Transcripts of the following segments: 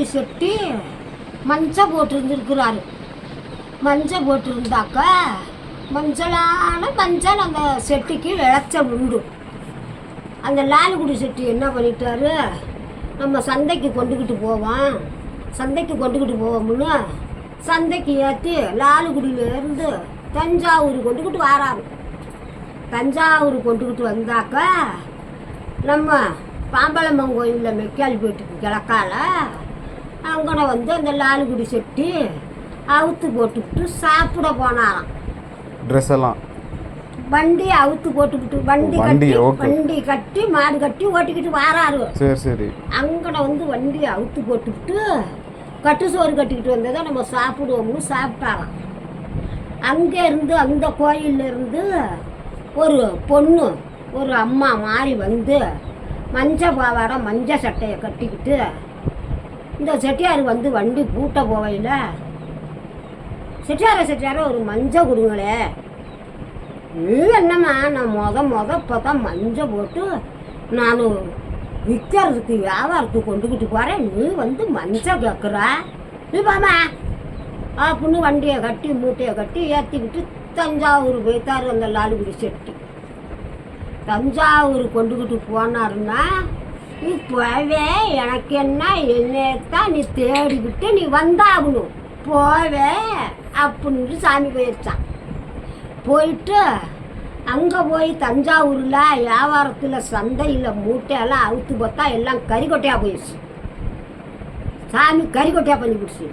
லாலுகுடி செட்டி மஞ்சள் போட்டிருந்துருக்குறாரு. மஞ்சள் போட்டிருந்தாக்கா மஞ்சளான மஞ்சள் அந்த செட்டிக்கு விளைச்சல் உண்டு. அந்த லாலுகுடி செட்டி என்ன பண்ணிட்டாரு? நம்ம சந்தைக்கு கொண்டுக்கிட்டு போவோம் சந்தைக்கு கொண்டுக்கிட்டு போவோம்னு சந்தைக்கு ஏற்றி லாலுகுடியிலேருந்து தஞ்சாவூர் கொண்டுக்கிட்டு வராரு. தஞ்சாவூர் கொண்டுக்கிட்டு வந்தாக்கா நம்ம பாம்பளம்மன் கோயிலில் மெக்காலிப்பேட்டுக்கு கிழக்கால அங்கன வந்து அந்த லாலுகுடி செட்டி அவுத்து போட்டுக்கிட்டு சாப்பிட போனாராம். ட்ரெஸ் எல்லாம்? வண்டி அவுத்து போட்டுக்கிட்டு வண்டி வண்டி, கட்டி okay. வண்டி கட்டி மாடு கட்டி ஓட்டிக்கிட்டு வராரு. சரி சரி. அங்கன வந்து வண்டி அவுத்து போட்டுக்கிட்டு கட்டு சோறு கட்டிக்கிட்டு வந்ததை நம்ம சாப்பிடுவோம்னு சாப்பிட்டாராம். அங்கே இருந்து அந்த கோயில்ல இருந்து ஒரு பொண்ணு ஒரு அம்மா மாறி வந்து மஞ்சள் பாவாடை மஞ்சள் சட்டையை கட்டிக்கிட்டு இந்த செட்டியார் வந்து வண்டி பூட்ட போவையில் செட்டியார செட்டியாரை ஒரு மஞ்சள் கொடுங்களே. நீ என்னம்மா நான் மொத மொத இப்போ தான் மஞ்சள் போட்டு நான் விற்கிறதுக்கு வியாபாரத்துக்கு கொண்டுக்கிட்டு போகிறேன் நீ வந்து மஞ்சள் கேட்குற நீ பாமா அப்படின்னு வண்டியை கட்டி மூட்டையை கட்டி ஏற்றிக்கிட்டு தஞ்சாவூர் போய்த்தார் அந்த லாலுகுடி செட்டி. தஞ்சாவூர் கொண்டுக்கிட்டு போனாருன்னா நீ போவே எனக்கு என்ன என்னத்தான் நீ தேடிக்கிட்டு நீ வந்தாகணும். போவே அப்படின்னு சாமி போயிடுச்சான் போயிட்டு அங்கே போய் தஞ்சாவூரில் வியாபாரத்தில் சந்தையில் மூட்டையெல்லாம் அவுத்து பார்த்தா எல்லாம் கறிக்கொட்டையாக போயிடுச்சு சாமி கறிக்கொட்டையாக பண்ணி கொடுச்சு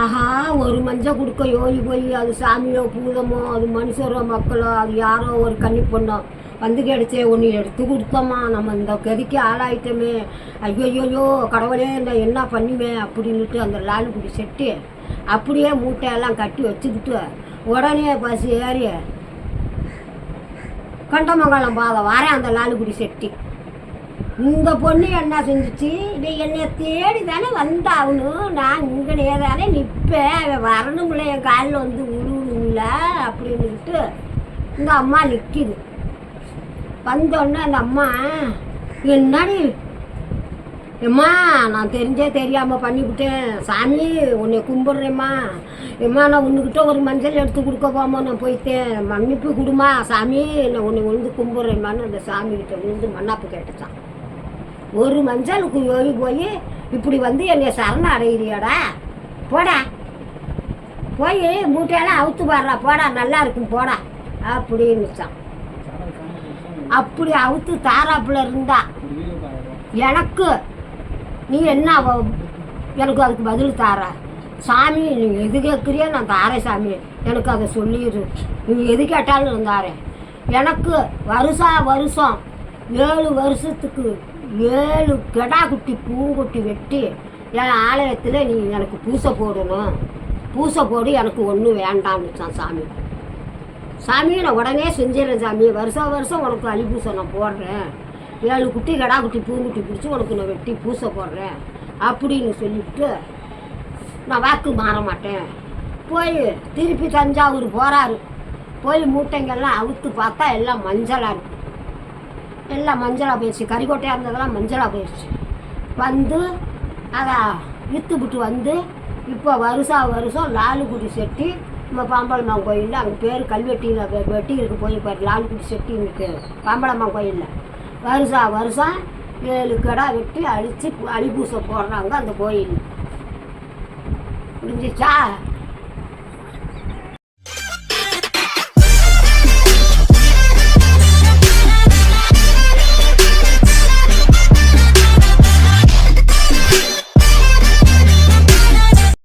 ஆஹா ஒரு மஞ்சள் கொடுக்க யோகி போய் அது சாமியோ பூதமோ அது மனுஷரோ மக்களோ அது யாரோ ஒரு கன்னி பொண்ணோ வந்து கிடச்சே ஒன்று எடுத்து கொடுத்தோமா நம்ம இந்த கதிக்கு ஆளாயிட்டோமே. ஐயோயோயோ கடவுளே இந்த என்ன பண்ணுமே அப்படின்னுட்டு அந்த லாலுக்குடி செட்டு அப்படியே மூட்டையெல்லாம் கட்டி வச்சுக்கிட்டு உடனே பஸ் ஏறி கண்டமங்கலம் பாதை வரேன் அந்த லாலுக்குடி செட்டி. இந்த பொண்ணு என்ன செஞ்சுச்சு? நீ என்னை தேடி தானே வந்தாகணும். நான் இங்கே தானே நிற்பேன் அவன் வரணும்ல என் காலில் வந்து உழுவணும்ல அப்படின்னுட்டு இந்த அம்மா நிற்கிது வந்தோடனே அந்த அம்மா என்னடி? எம்மா நான் தெரிஞ்சே தெரியாமல் பண்ணிவிட்டேன். சாமி உன்னை கும்பிட்றேம்மா. எம்மா நான் உன்னுக்கிட்ட ஒரு மஞ்சள் எடுத்து கொடுக்க போமா நான் போயிட்டேன். மன்னிப்பு கொடுமா சாமி. நான் உன்னை விழுந்து கும்பிட்றேம்மான்னு அந்த சாமிக்கிட்ட விழுந்து மன்னாப்பு கேட்டுச்சான். ஒரு மஞ்சளுக்கு யோகி போய் இப்படி வந்து என்னை சரண அடையிறியாடா போடா. போய் மூட்டையெல்லாம் அவுத்து பாடுறா. போடா நல்லா இருக்கும் போடா. அப்படின்னுச்சான். அப்படி அவுத்து தாராப்புல இருந்தா எனக்கு நீ என்ன எனக்கு அதுக்கு பதில் தார. சாமி நீ எது கேட்குறியோ நான் தாரேன் சாமி. எனக்கு அதை சொல்லிடு நீ எது கேட்டாலும் நான் தாரேன். எனக்கு வருஷா வருஷம் ஏழு வருஷத்துக்கு ஏழு கெடா குட்டி பூங்குட்டி வெட்டி என் ஆலயத்தில் நீ எனக்கு பூசை போடணும். பூசை போடு எனக்கு ஒன்றும் வேண்டாம்னுச்சான் சாமி. சாமி நான் உடனே செஞ்சிடறேன் சாமி. வருஷம் வருஷம் உனக்கு அலி பூசை நான் போடுறேன். ஏழு குட்டி கடா குட்டி பூங்குட்டி பிடிச்சி உனக்கு நான் வெட்டி பூசை போடுறேன். அப்படின்னு சொல்லிவிட்டு நான் வாக்கு மாற மாட்டேன். போய் திருப்பி தஞ்சாவூர் போகிறாரு போய் மூட்டைங்கெல்லாம் அவுத்து பார்த்தா எல்லாம் மஞ்சளாக இருக்கு. எல்லாம் மஞ்சளாக போயிடுச்சு கறிக்கோட்டையாக இருந்ததெல்லாம் மஞ்சளாக போயிடுச்சு வந்து அதை விற்றுவிட்டு வந்து இப்போ வருஷா வருஷம் லாலுக்குடி செட்டி நம்ம பாம்பளம்மா கோயிலில் அங்கே பேர் கல்வெட்டியில் வெட்டிகளுக்கு போய் பாரு லாலுக்குடி செட்டின்னு பாம்பளம்மா கோயிலில். வருஷா வருஷம் ஏழு கடா வெட்டி அழித்து அழிப்பூசை போடுறாங்க அந்த கோயில். முடிஞ்சிச்சா?